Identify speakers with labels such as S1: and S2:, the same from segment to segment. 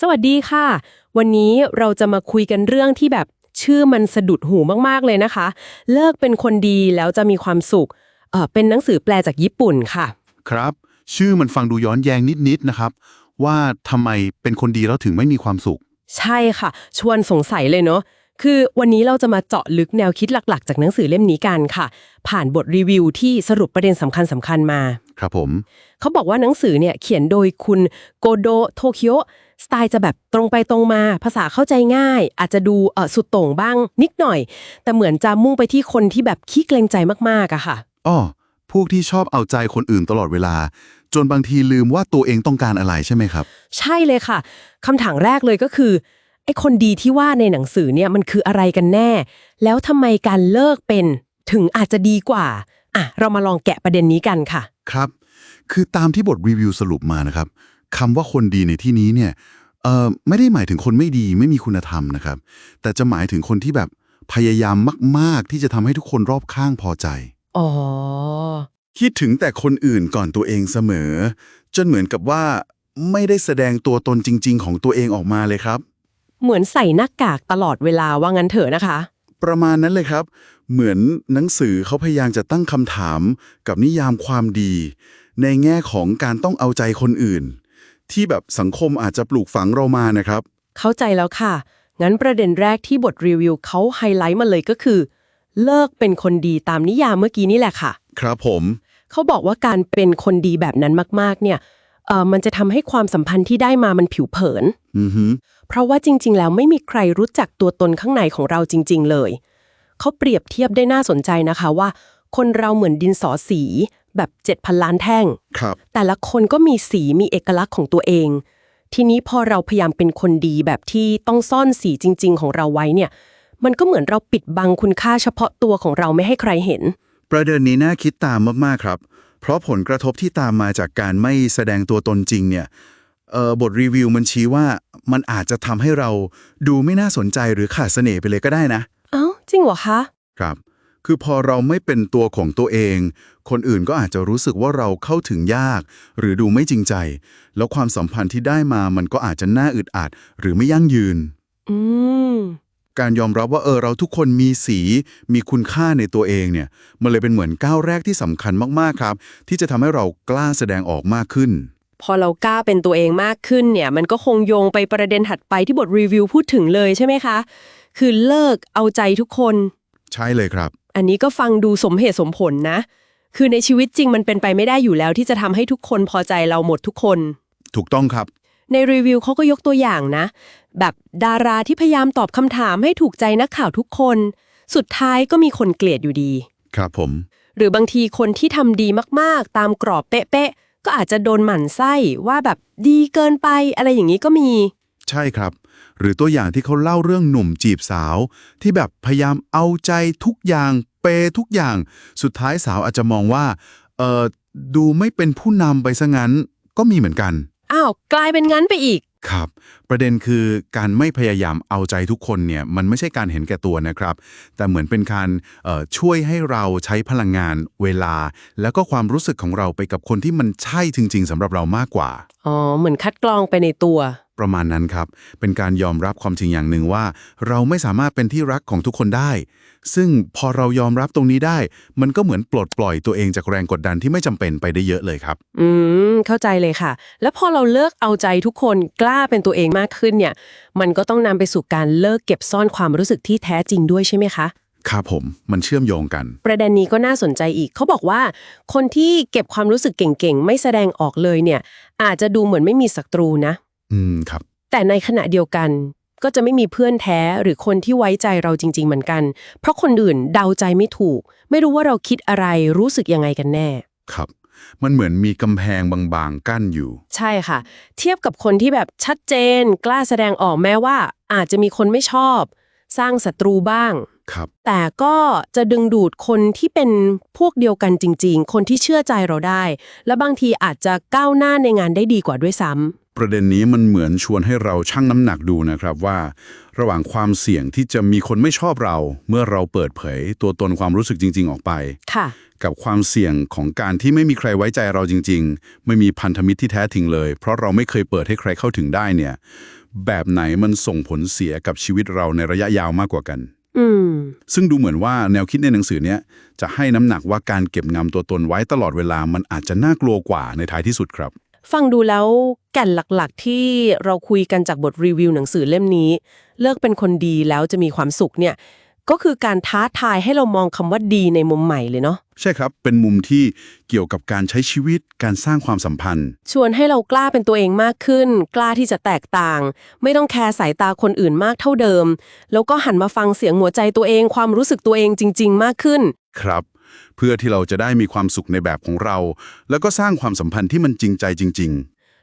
S1: สวัสดีค่ะ วันนี้เราจะมาคุยกันเรื่องที่แบบชื่อมันสะดุดหูมากๆเลยนะคะ เลิกเป็นคนดีแล้วจะมีความสุขเออเป็นหนังสือแปลจากญี่ปุ่นค่ะ
S2: ครับ ชื่อมันฟังดูย้อนแยงนิดๆนะครับ ว่าทำไมเป็นคนดีแล้วถึงไม่มีความสุข
S1: ใช่ค่ะ ชวนสงสัยเลยเนาะ คือวันนี้เราจะมาเจาะลึกแนวคิดหลัก ๆ จากหนังสือเล่มนี้กันค่ะ ผ่านบทรีวิวที่สรุปประเด็นสำคัญสำคัญๆมา
S2: ครับผม
S1: เขาบอกว่าหนังสือเนี่ยเขียนโดยคุณโกโดโทคิโอสไตล์จะแบบตรงไปตรงมา ภาษาเข้าใจง่าย อาจจะดูเออสุดโต่งบ้าง นิดหน่อย แต่เหมือนจะมุ่งไปที่คนที่แบบขี้เกรงใจมากๆอะค่ะ
S2: อ้อพวกที่ชอบเอาใจคนอื่นตลอดเวลา จนบางทีลืมว่าตัวเองต้องการอะไรใช่ไหมครับ
S1: ใช่เลยค่ะคำถามแรกเลยก็คือ ไอ้คนดีที่ว่าในหนังสือเนี่ยมันคืออะไรกันแน่ แล้วทำไมการเลิกเป็นถึงอาจจะดีกว่าอะเรามาลองแกะประเด็นนี้กันค่ะ
S2: ครับ คือตามที่บทรีวิวสรุปมานะครับคำว่าคนดีในที่นี้เนี่ยเอ่อไม่ได้หมายถึงคนไม่ดีไม่มีคุณธรรมนะครับ แต่จะหมายถึงคนที่แบบพยายามมาก ๆ ที่จะทำให้ทุกคนรอบข้างพอใจ
S1: อ๋อ
S2: คิดถึงแต่คนอื่นก่อนตัวเองเสมอ จนเหมือนกับว่าไม่ได้แสดงตัวตนจริง ๆ ของตัวเองออกมาเลยครับ
S1: เหมือนใส่หน้ากากตลอดเวลาว่างั้นเถอะนะคะ
S2: ประมาณนั้นเลยครับ เหมือนหนังสือเขาพยายามจะตั้งคำถามกับนิยามความดี ในแง่ของการต้องเอาใจคนอื่น ที่แบบสังคมอาจจะปลูกฝังเรามานะครับ
S1: เข้าใจแล้วค่ะ งั้นประเด็นแรกที่บทรีวิวเขาไฮไลท์มาเลยก็คือ เลิกเป็นคนดีตามนิยามเมื่อกี้นี่แหละค่ะ
S2: ครับผม
S1: เขาบอกว่าการเป็นคนดีแบบนั้นมากๆ เนี่ย เออมันจะทำให้ความสัมพันธ์ที่ได้มามันผิวเผิน
S2: อือฮึ
S1: เพราะว่าจริง ๆ แล้วไม่มีใครรู้จักตัวตนข้างในของเราจริง ๆ เลย เขาเปรียบเทียบได้น่าสนใจนะคะว่า คนเราเหมือนดินสอสี แบบ7,000ล้านแท่ง
S2: ครับ
S1: แต่ละคนก็มีสีมีเอกลักษณ์ของตัวเอง ทีนี้พอเราพยายามเป็นคนดีแบบที่ต้องซ่อนสีจริง ๆ ของเราไว้เนี่ย มันก็เหมือนเราปิดบังคุณค่าเฉพาะตัวของเราไม่ให้ใครเห็น
S2: ประเด็นนี้น่าคิดตามมาก ๆ ครับ เพราะผลกระทบที่ตามมาจากการไม่แสดงตัวตนจริงเนี่ยเอ่อบทรีวิวมันชี้ว่ามันอาจจะทำให้เราดูไม่น่าสนใจหรือขาดเสน่ห์ไปเลยก็ได้นะ
S1: เอ้า จริงเหรอคะ
S2: ครับ คือพอเราไม่เป็นตัวของตัวเอง คนอื่นก็อาจจะรู้สึกว่าเราเข้าถึงยาก หรือดูไม่จริงใจ แล้วความสัมพันธ์ที่ได้มามันก็อาจจะน่าอึดอัดหรือไม่ยั่งยืน
S1: อืม
S2: การยอมรับว่าเออเราทุกคนมีสีมีคุณค่าในตัวเองเนี่ยมันเลยเป็นเหมือนก้าวแรกที่สำคัญมากๆครับ ที่จะทำให้เรากล้าแสดงออกมากขึ้น
S1: พอเรากล้าเป็นตัวเองมากขึ้นเนี่ยมันก็คงโยงไปประเด็นถัดไปที่บทรีวิวพูดถึงเลยใช่ไหมคะ คือเลิกเอาใจทุกคน
S2: ใช่เลยครับ
S1: อันนี้ก็ฟังดูสมเหตุสมผลนะ คือในชีวิตจริงมันเป็นไปไม่ได้อยู่แล้ว ที่จะทำให้ทุกคนพอใจเราหมดทุกคน
S2: ถูกต้องครับ
S1: ในรีวิวเขาก็ยกตัวอย่างนะ แบบดาราที่พยายามตอบคำถามให้ถูกใจนักข่าวทุกคน สุดท้ายก็มีคนเกลียดอยู่ดี
S2: ครับผม
S1: หรือบางทีคนที่ทำดีมากๆ ตามกรอบเป๊ะๆก็อาจจะโดนหมั่นไส้ว่าแบบดีเกินไปอะไรอย่างนี้ก็มี
S2: ใช่ครับ หรือตัวอย่างที่เขาเล่าเรื่องหนุ่มจีบสาว ที่แบบพยายามเอาใจทุกอย่างเปย์ทุกอย่าง สุดท้ายสาวอาจจะมองว่าเออดูไม่เป็นผู้นำไปซะงั้นก็มีเหมือนกัน
S1: อ้าวกลายเป็นงั้นไปอีก
S2: ครับ ประเด็นคือการไม่พยายามเอาใจทุกคนเนี่ยมันไม่ใช่การเห็นแก่ตัวนะครับ แต่เหมือนเป็นการเอ่อช่วยให้เราใช้พลังงาน เวลา แล้วก็ความรู้สึกของเราไปกับคนที่มันใช่จริง ๆสำหรับเรามากกว่า
S1: อ๋อ เหมือนคัดกรองไปในตัว
S2: ประมาณนั้นครับ เป็นการยอมรับความจริงอย่างหนึ่งว่า เราไม่สามารถเป็นที่รักของทุกคนได้ ซึ่งพอเรายอมรับตรงนี้ได้ มันก็เหมือนปลดปล่อยตัวเองจากแรงกดดันที่ไม่จำเป็นไปได้เยอะเลยครับ
S1: อืม เข้าใจเลยค่ะ แล้วพอเราเลิกเอาใจทุกคนกล้าเป็นตัวเองมากขึ้นเนี่ย มันก็ต้องนำไปสู่การเลิกเก็บซ่อนความรู้สึกที่แท้จริงด้วยใช่ไหมคะ
S2: ครับผมมันเชื่อมโยงกัน
S1: ประเด็นนี้ก็น่าสนใจอีก เขาบอกว่า คนที่เก็บความรู้สึกเก่งๆ ไม่แสดงออกเลยเนี่ย อาจจะดูเหมือนไม่มีศัตรูนะ
S2: อืมครับ
S1: แต่ในขณะเดียวกันก็จะไม่มีเพื่อนแท้หรือคนที่ไว้ใจเราจริง ๆ เหมือนกัน เพราะคนอื่นเดาใจไม่ถูก ไม่รู้ว่าเราคิดอะไรรู้สึกยังไงกันแน่
S2: ครับ มันเหมือนมีกำแพงบางๆ กั้นอยู่
S1: ใช่ค่ะ เทียบกับคนที่แบบชัดเจน กล้าแสดงออกแม้ว่า อาจจะมีคนไม่ชอบ สร้างศัตรูบ้าง
S2: ครับ
S1: แต่ก็จะดึงดูดคนที่เป็นพวกเดียวกันจริง ๆ คนที่เชื่อใจเราได้ และบางทีอาจจะก้าวหน้าในงานได้ดีกว่าด้วยซ้ำ
S2: ประเด็นนี้มันเหมือนชวนให้เราชั่งน้ำหนักดูนะครับว่า ระหว่างความเสี่ยงที่จะมีคนไม่ชอบเรา เมื่อเราเปิดเผย ตัวตนความรู้สึกจริง ๆ ออกไป
S1: ค่ะ
S2: กับความเสี่ยงของการที่ไม่มีใครไว้ใจเราจริง ๆ ไม่มีพันธมิตรที่แท้จริงเลย เพราะเราไม่เคยเปิดให้ใครเข้าถึงได้เนี่ย แบบไหนมันส่งผลเสียกับชีวิตเราในระยะยาวมากกว่ากัน
S1: อืม
S2: ซึ่งดูเหมือนว่าแนวคิดในหนังสือเนี้ยจะให้น้ำหนักว่าการเก็บงำตัวตนไว้ตลอดเวลามันอาจจะน่ากลัวกว่าในท้ายที่สุดครับ
S1: ฟังดูแล้วแก่นหลักๆ ที่เราคุยกันจากบทรีวิวหนังสือเล่มนี้ เลิกเป็นคนดีแล้วจะมีความสุขเนี่ยก็คือการท้าทายให้เรามองคำว่าดีในมุมใหม่เลยเนาะ
S2: ใช่ครับ เป็นมุมที่เกี่ยวกับการใช้ชีวิตการสร้างความสัมพันธ์
S1: ชวนให้เรากล้าเป็นตัวเองมากขึ้น กล้าที่จะแตกต่าง ไม่ต้องแคร์สายตาคนอื่นมากเท่าเดิม แล้วก็หันมาฟังเสียงหัวใจตัวเอง ความรู้สึกตัวเองจริง ๆ มากขึ้น
S2: ครับ เพื่อที่เราจะได้มีความสุขในแบบของเรา แล้วก็สร้างความสัมพันธ์ที่มันจริงใจจริง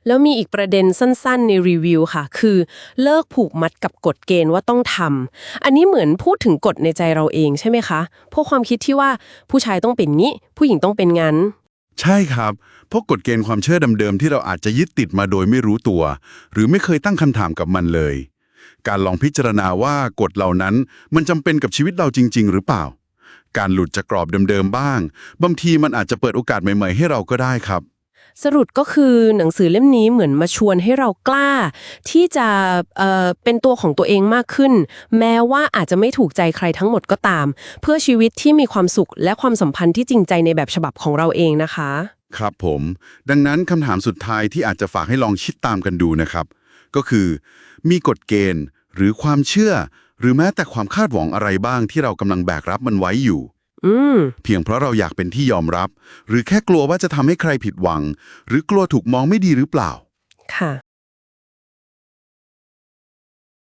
S1: แล้วมีอีกประเด็นสั้นๆ ในรีวิวค่ะ คือเลิกผูกมัดกับกฎเกณฑ์ว่าต้องทำ อันนี้เหมือนพูดถึงกฎในใจเราเองใช่ไหมคะ พวกความคิดที่ว่าผู้ชายต้องเป็นงี้ ผู้หญิงต้องเป็นงั้น
S2: ๆใช่ครับ เพราะกฎเกณฑ์ความเชื่อเดิมๆที่เราอาจจะยึดติดมาโดยไม่รู้ตัว หรือไม่เคยตั้งคำถามกับมันเลย การลองพิจารณาว่ากฎเหล่านั้นมันจำเป็นกับชีวิตเราจริง ๆ หรือเปล่า การหลุดจากกรอบเดิมๆบ้าง บางทีมันอาจจะเปิดโอกาสใหม่ๆ ให้เราก็ได้ครับ
S1: สรุปก็คือหนังสือเล่มนี้เหมือนมาชวนให้เรากล้า ที่จะเอ่อเป็นตัวของตัวเองมากขึ้น แม้ว่าอาจจะไม่ถูกใจใครทั้งหมดก็ตาม เพื่อชีวิตที่มีความสุขและความสัมพันธ์ที่จริงใจในแบบฉบับของเราเองนะคะ
S2: ครับผม ดังนั้นคำถามสุดท้ายที่อาจจะฝากให้ลองคิดตามกันดูนะครับ ก็คือ มีกฎเกณฑ์หรือความเชื่อ หรือแม้แต่ความคาดหวังอะไรบ้างที่เรากำลังแบกรับมันไว้อยู่
S1: อืม
S2: เพียงเพราะเราอยากเป็นที่ยอมรับ หรือแค่กลัวว่าจะทำให้ใครผิดหวัง หรือกลัวถูกมองไม่ดีหรือเปล่า
S1: ค่ะ